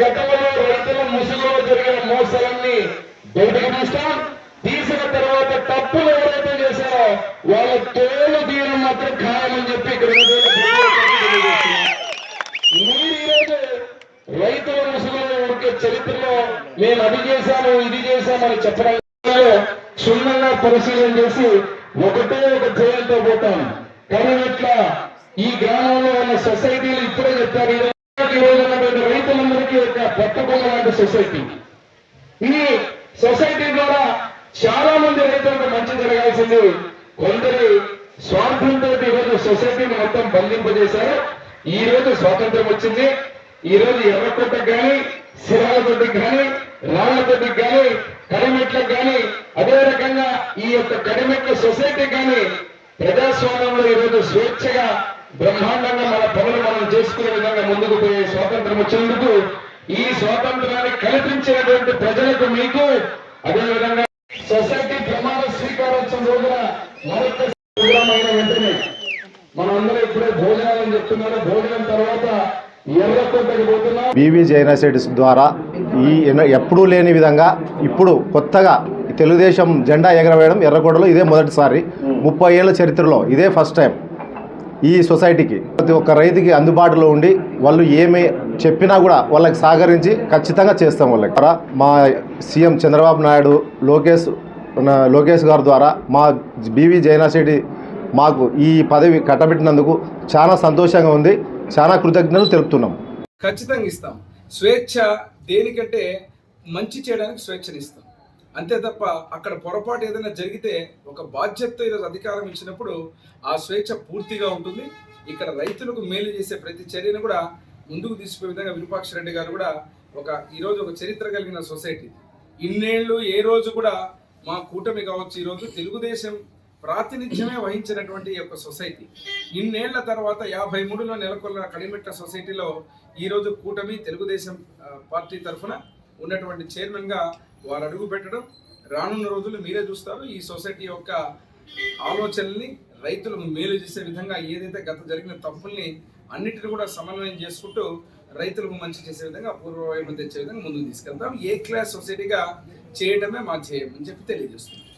గతంలో రైతుల ముసుగులో జరిగిన మోసాలన్నీ బయటకు తీస్తాం వాళ్ళ తోలు తీయడం మాత్రం ఖాయమని చెప్పి ఇక్కడ మీరు ఈరోజు రైతుల ముసుగులో ఉంటే చరిత్రలో మేము అది చేశాము ఇది చేశామని చెప్పడం కాదు. క్షుణ్ణంగా పరిశీలన చేసి ఒకటే ఒక జయంతో పోతాం కానీ ఇట్లా ఈ గ్రామంలో ఉన్న సొసైటీలు ఇప్పుడే చెప్పారు రైతులందరికీ ఒక పట్టుకున్న లాంటి సొసైటీ ఈ సొసైటీ ద్వారా చాలా మంది రైతులకు మంచి జరగాల్సింది కొందరి స్వార్థంతో ఈరోజు సొసైటీని మొత్తం బంధింపజేశారు. ఈ రోజు స్వాతంత్రం వచ్చింది. ఈ రోజు ఎర్రకొట్టకు కానీ శిరాలతోటికి కానీ రాళ్ళతోటికి కానీ కడిమెట్లకు కానీ అదే రకంగా ఈ యొక్క కడిమెట్ల సొసైటీ కానీ ప్రజాస్వామ్యంలో ఈరోజు స్వేచ్ఛగా బ్రహ్మాండంగా మన పనులు మనం చేసుకునే విధంగా ముందుకు పోయే స్వాతంత్రం వచ్చినందుకు ఈ స్వాతంత్రాన్ని కల్పించినటువంటి ప్రజలకు మీకు అదే విధంగా సొసైటీ ప్రమాణ స్వీకారోత్సవం రోజున మరొక వెంటనే మనందరూ ఇప్పుడే భోజనాలని చెప్తున్నారు భోజనం తర్వాత బీవీ జైనసైడ్స్ ద్వారా ఈ ఎప్పుడూ లేని విధంగా ఇప్పుడు కొత్తగా తెలుగుదేశం జెండా ఎగరవేయడం ఎర్రగొండలో ఇదే మొదటిసారి. ముప్పై ఏళ్ళ చరిత్రలో ఇదే ఫస్ట్ టైం ఈ సొసైటీకి. ప్రతి ఒక్క రైతుకి అందుబాటులో ఉండి వాళ్ళు ఏమి చెప్పినా కూడా వాళ్ళకి సహకరించి ఖచ్చితంగా చేస్తాం వాళ్ళకి. మా సీఎం చంద్రబాబు నాయుడు లోకేష్ లోకేష్ గారి ద్వారా మా బీవీ జైనాశెట్టి మాకు ఈ పదవి కట్టబెట్టినందుకు చాలా సంతోషంగా ఉంది. చాలా కృతజ్ఞతలు తెలుపుతున్నాం. ఖచ్చితంగా ఇస్తాం. స్వేచ్ఛ దేనికంటే మంచి చేయడానికి స్వేచ్ఛనిస్తాం అంతే తప్ప అక్కడ పొరపాటు ఏదైనా జరిగితే ఒక బాధ్యతతో ఈరోజు అధికారం ఇచ్చినప్పుడు ఆ స్వేచ్ఛ పూర్తిగా ఉంటుంది. ఇక్కడ రైతులకు మేలు చేసే ప్రతి చర్యను కూడా ముందుకు తీసుకునే విధంగా విరూపాక్ష రెడ్డి గారు కూడా ఒక ఈరోజు ఒక చరిత్ర కలిగిన సొసైటీ. ఇన్నేళ్ళు ఏ రోజు కూడా మా కూటమి కావచ్చు ఈరోజు తెలుగుదేశం ప్రాతినిధ్యమే వహించినటువంటి యొక్క సొసైటీ. ఇన్నేళ్ళ తర్వాత యాభై మూడులో నెలకొన్న కడిమెట్ట సొసైటీలో ఈరోజు కూటమి తెలుగుదేశం పార్టీ తరఫున ఉన్నటువంటి చైర్మన్గా వారు అడుగు పెట్టడం. రానున్న రోజులు మీరే చూస్తారు ఈ సొసైటీ యొక్క ఆలోచనల్ని రైతులకు మేలు చేసే విధంగా ఏదైతే గత జరిగిన తప్పుల్ని అన్నిటిని కూడా సమన్వయం చేసుకుంటూ రైతులకు మంచి చేసే విధంగా పూర్వ వైపు తెచ్చే విధంగా ముందుకు తీసుకెళ్తాం. ఏ క్లాస్ సొసైటీగా చేయడమే మా ధ్యేయం అని చెప్పి తెలియజేస్తుంది.